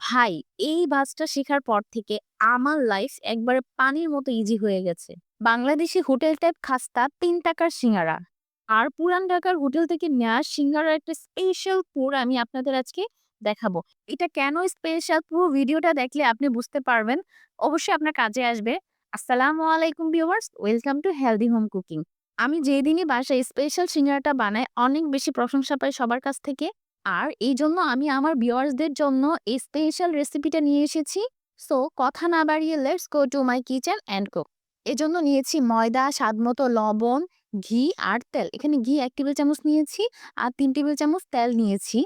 ভাই, এই বাসটা শেখার পর থেকে আমার লাইফ একবারে পানির মতো ইজি হয়ে গেছে। বাংলাদেশি হোটেল টাইপ খাস্তা তিন টাকার সিঙ্গারা। আর পুরান ঢাকার হোটেল থেকে নেওয়া সিঙ্গারার একটা স্পেশাল পুর আমি আপনাদের আজকে দেখাবো। এটা কেন স্পেশাল পুরো ভিডিওটা দেখলে আপনি বুঝতে পারবেন। অবশ্যই আপনার কাজে আসবে। আসসালামু আলাইকুম viewers, welcome to healthy home cooking. আমি যেদিনই বাসায় স্পেশাল সিঙ্গারাটা বানাই অনেক বেশি প্রশংসা পাই সবার কাছ থেকে। আর এই জন্য আমি আমার ভিউয়ার্সদের জন্য এই স্পেশাল রেসিপিটা নিয়ে এসেছি। সো কথা না বাড়িয়ে let's go to my kitchen and cook. এজন্য নিয়েছি ময়দা, স্বাদমতো লবণ, ঘি আর তেল। এখানে ঘি এক টেবিল চামচ নিয়েছি আর তিন টেবিল চামচ তেল নিয়েছি।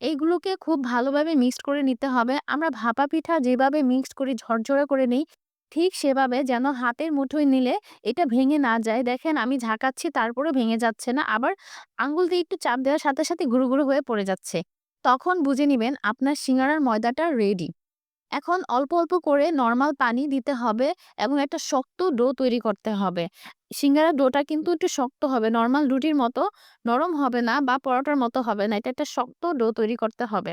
এইগুলোকে খুব ভালোভাবে মিক্সড করে নিতে হবে। আমরা ভাপা পিঠা যেভাবে মিক্সড করি ঝরঝরে করে নেই, ঠিক সেভাবে যেন হাতের মুঠোয় নিলে এটা ভেঙে না যায়। দেখেন আমি ঝাঁকাচ্ছি তারপরেও ভেঙে যাচ্ছে না। আবার আঙ্গুল দিয়ে একটু চাপ দেওয়ার সাথে, সাথে গুঁড়ো, গুঁড়ো হয়ে পড়ে যাচ্ছে। তখন বুঝে নেবেন আপনার সিঙ্গারার ময়দাটা রেডি। এখন অল্প, অল্প করে নর্মাল পানি দিতে হবে এবং একটা শক্ত ডো তৈরি করতে হবে। সিঙ্গারার ডোটা কিন্তু একটু শক্ত হবে। নর্মাল রুটির মতো নরম হবে না বা পরোটার মতো হবে না। এটা একটা শক্ত ডো তৈরি করতে হবে।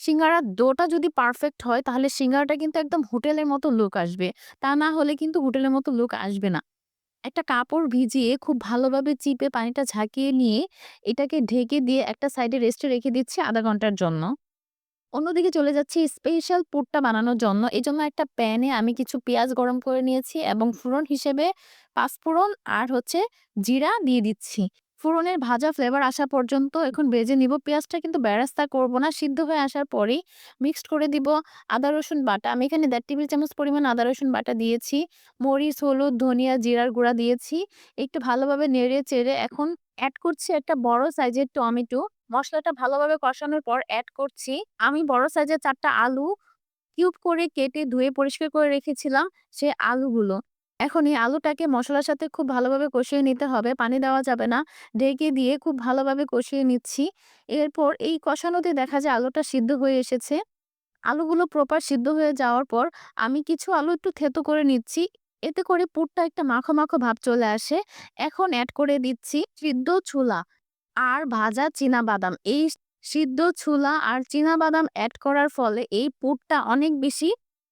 সিঙ্গারার ডোটা যদি পারফেক্ট হয়, তাহলে সিঙ্গারাটা কিন্তু একদম হোটেলের মতো লুক আসবে। তা না হলে কিন্তু হোটেলের মতো লুক আসবে না। একটা কাপড় ভিজিয়ে খুব ভালোভাবে চিপে পানিটা ঝাঁকিয়ে নিয়ে এটাকে ঢেকে দিয়ে একটা সাইডে রেস্টে রেখে দিচ্ছি আধা ঘণ্টার জন্য। অন্যদিকে চলে যাচ্ছি স্পেশাল পুরটা বানানোর জন্য। এই জন্য একটা প্যানে আমি কিছু পেঁয়াজ গরম করে নিয়েছি এবং ফোড়ন হিসেবে পাঁচফোড়ন আর হচ্ছে জিরা দিয়ে দিচ্ছি। ফোড়নের ভাজা ফ্লেভার আসা পর্যন্ত এখন ভেজে নিব। পেঁয়াজটা কিন্তু বেরেস্তা করব না। সিদ্ধ হয়ে আসার পরেই মিক্সড করে দিব আদা রসুন বাটা। আমি এখানে ১.৫ টেবিল চামচ পরিমাণ আদা রসুন বাটা দিয়েছি। মরিচ, হলুদ, ধনিয়া, জিরার গুঁড়া দিয়েছি। একটু ভালোভাবে নেড়ে চেড়ে এখন অ্যাড করছি একটা বড় সাইজের টমেটো। মশলাটা ভালোভাবে কষানোর পর অ্যাড করছি আমি বড় সাইজের ৪ টা আলু কিউব করে কেটে ধুয়ে পরিষ্কার করে রেখেছিলাম সে আলুগুলো। এখন এই আলুটাকে মশলার সাথে খুব ভালোভাবে কষিয়ে নিতে হবে। পানি দেওয়া যাবে না। ঢেকে দিয়ে খুব ভালোভাবে কষিয়ে নিচ্ছি। এরপর এই কষানোতে দেখা যায় আলুটা সিদ্ধ হয়ে এসেছে। আলুগুলো প্রপার সিদ্ধ হয়ে যাওয়ার পর আমি কিছু আলু একটু থেতো করে নিচ্ছি। এতে করে পুরটা একটা মাখো, মাখো ভাব চলে আসে। এখন অ্যাড করে দিচ্ছি সিদ্ধ ছোলা আর ভাজা চীনাবাদাম। এই সিদ্ধ ছোলা আর চীনাবাদাম অ্যাড করার ফলে এই পুরটা অনেক বেশি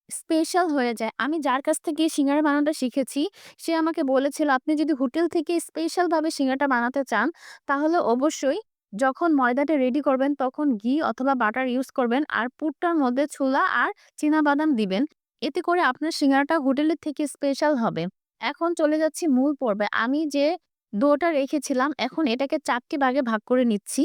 স্পেশাল হয়ে যায়। আমি যার কাছ থেকে সিঙ্গারা বানানোটা শিখেছি, সে আমাকে বলেছিল, "আপনি যদি হোটেল থেকে স্পেশাল ভাবে বানাতে চান, তাহলে অবশ্যই যখন ময়দাটা রেডি করবেন তখন ঘি অথবা বাটার ইউজ করবেন আর পুরটার মধ্যে ছোলা আর চীনাবাদাম দিবেন। এতে করে আপনার সিঙ্গারাটা হোটেলের থেকে স্পেশাল হবে।" এখন চলে যাচ্ছি মূল পর্বে। আমি যে ডোটা রেখেছিলাম এখন এটাকে ৪ টি ভাগে ভাগ করে নিচ্ছি।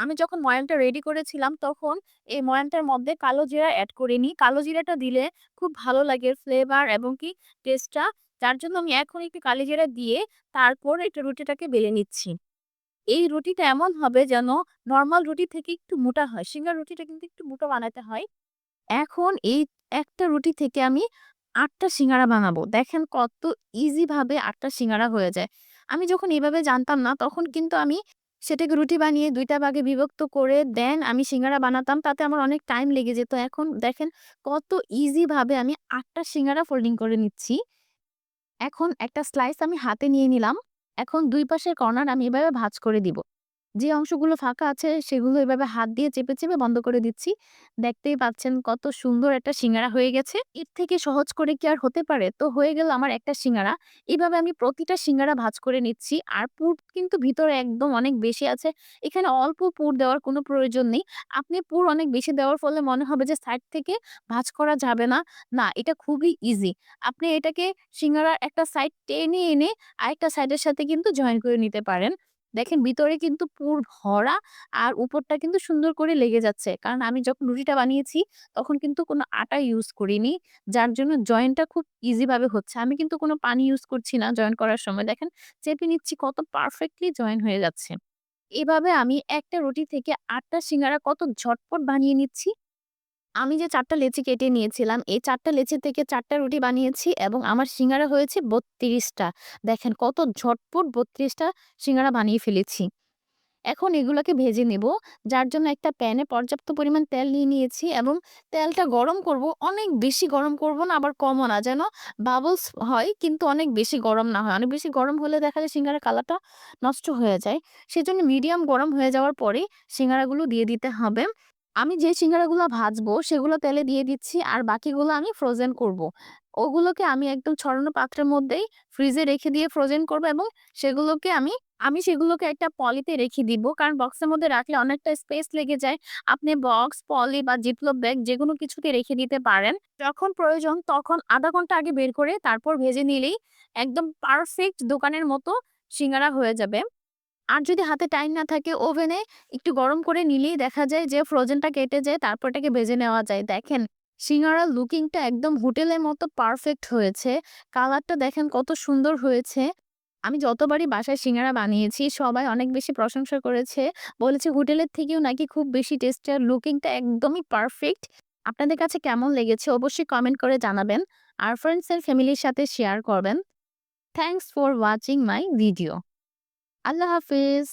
আমি যখন ময়ানটা রেডি করেছিলাম, তখন এই ময়ানটার মধ্যে কালো জিরা এড করিনি। কালো জিরাটা দিলে খুব ভালো লাগে ফ্লেভার এবং কি টেস্টটা। যার জন্য আমি এখন একটু কালো জিরা দিয়ে তারপর একটু রুটিটাকে বেলে নিচ্ছি। এই রুটিটা এমন হবে যেন নর্মাল রুটি থেকে একটু মোটা হয়। সিঙ্গার রুটিটা কিন্তু একটু মোটা বানাতে হয়। এখন এই একটা রুটি থেকে আমি ৮ টা সিঙ্গারা বানাবো। দেখেন কত ইজি ভাবে ৮ সিঙ্গারা হয়ে যায়। আমি যখন এভাবে জানতাম না, তখন কিন্তু আমি সেটাকে রুটি বানিয়ে ২ টা ভাগে বিভক্ত করে দেন, আমি সিঙ্গারা বানাতাম। তাতে আমার অনেক টাইম লেগে যেত। এখন দেখেন কত ইজিভাবে আমি আটটা সিঙ্গারা ফোল্ডিং করে নিচ্ছি। এখন একটা স্লাইস আমি হাতে নিয়ে নিলাম। এখন দুই পাশের কর্নার আমি এভাবে ভাজ করে দিব। যে অংশগুলো ফাঁকা আছে সেগুলো এভাবে হাত দিয়ে চেপে, চেপে বন্ধ করে দিচ্ছি। দেখতেই পাচ্ছেন কত সুন্দর একটা সিঙ্গারা হয়ে গেছে। এর থেকে সহজ করে কি আর হতে পারে? তো হয়ে গেল আমার একটা সিঙ্গারা। এভাবে আমি প্রতিটা সিঙ্গারা ভাজ করে নিচ্ছি। আর পুর কিন্তু ভিতরে একদম অনেক বেশি আছে। এখানে অল্প পুর দেওয়ার কোনো প্রয়োজন নেই। আপনি পুর অনেক বেশি দেওয়ার ফলে মনে হবে যে সাইড থেকে ভাঁজ করা যাবে না। না, এটা খুবই ইজি। আপনি এটাকে সিঙ্গারার একটা সাইড টেনে এনে আরেকটা সাইডের সাথে কিন্তু জয়েন করে নিতে পারেন। দেখেন ভিতরে কিন্তু পুর ভরা আর উপরটা কিন্তু সুন্দর করে লেগে যাচ্ছে। কারণ আমি যখন রুটিটা বানিয়েছি, তখন কিন্তু কোনো আটা ইউজ করিনি। যার জন্য জয়েন্টটা খুব ইজিভাবে হচ্ছে। আমি কিন্তু কোনো পানি ইউজ করছি না জয়েন করার সময়। দেখেন চেপে নিচ্ছি কত পারফেক্টলি জয়েন হয়ে যাচ্ছে। এভাবে আমি একটা রুটি থেকে আটটা সিঙ্গারা কত ঝটপট বানিয়ে নিচ্ছি। আমি যে চারটা লেচি কেটে নিয়েছিলাম, এই ৪ টা লেচি থেকে ৪ টা রুটি বানিয়েছি এবং আমার সিঙ্গারা হয়েছে বত্রিশটা দেখেন কত ঝটপট বত্রিশটা সিঙ্গারা বানিয়ে ফেলেছি। এখন এগুলোকে ভেজে নেব। যার জন্য একটা প্যানে পর্যাপ্ত পরিমাণ তেল নিয়ে নিয়েছি এবং তেলটা গরম করব। অনেক বেশি গরম করব না আবার কমও না। যেন বাবলস হয় কিন্তু অনেক বেশি গরম না হয়। অনেক বেশি গরম হলে দেখা যায় সিঙ্গারার কালারটা নষ্ট হয়ে যায়। সেজন্য মিডিয়াম গরম হয়ে যাওয়ার পরেই সিঙ্গারাগুলো দিয়ে দিতে হবে। আমি যে সিঙ্গারাগুলো ভাজবো সেগুলো তেলে দিয়ে দিচ্ছি আর বাকিগুলো আমি ফ্রোজেন করব। ওগুলোকে আমি একদম ছড়ানো পাত্রের মধ্যেই ফ্রিজে রেখে দিয়ে ফ্রোজেন করব এবং সেগুলোকে আমি আমি সেগুলোকে একটা পলিতে রেখে দিব। কারণ বক্সের মধ্যে রাখলে অনেকটা স্পেস লেগে যায়। আপনি বক্স, পলি বা জিপলক ব্যাগ যে কোনো কিছুতে রেখে দিতে পারেন। যখন প্রয়োজন তখন আধা ঘণ্টা আগে বের করে তারপর ভেজে নিলেই একদম পারফেক্ট দোকানের মতো সিঙ্গারা হয়ে যাবে। আর যদি হাতে টাইম না থাকে ওভেনে একটু গরম করে নিলেই দেখা যায় যে ফ্রোজেনটা কেটে যায় তারপর এটাকে ভেজে নেওয়া যায়। দেখেন, সিঙ্গারার লুকিংটা একদম হোটেলের মতো পারফেক্ট হয়েছে। কালারটা দেখেন কত সুন্দর হয়েছে। আমি যতবারই বাসায় সিঙ্গারা বানিয়েছি, সবাই অনেক বেশি প্রশংসা করেছে। বলেছে হোটেলের থেকেও নাকি খুব বেশি টেস্টি আর লুকিংটা একদমই পারফেক্ট। আপনাদের কাছে কেমন লেগেছে অবশ্যই কমেন্ট করে জানাবেন। আর ফ্রেন্ডস এন্ড ফ্যামিলির সাথে শেয়ার করবেন। Thanks for watching my video. আল্লাহ হাফেজ।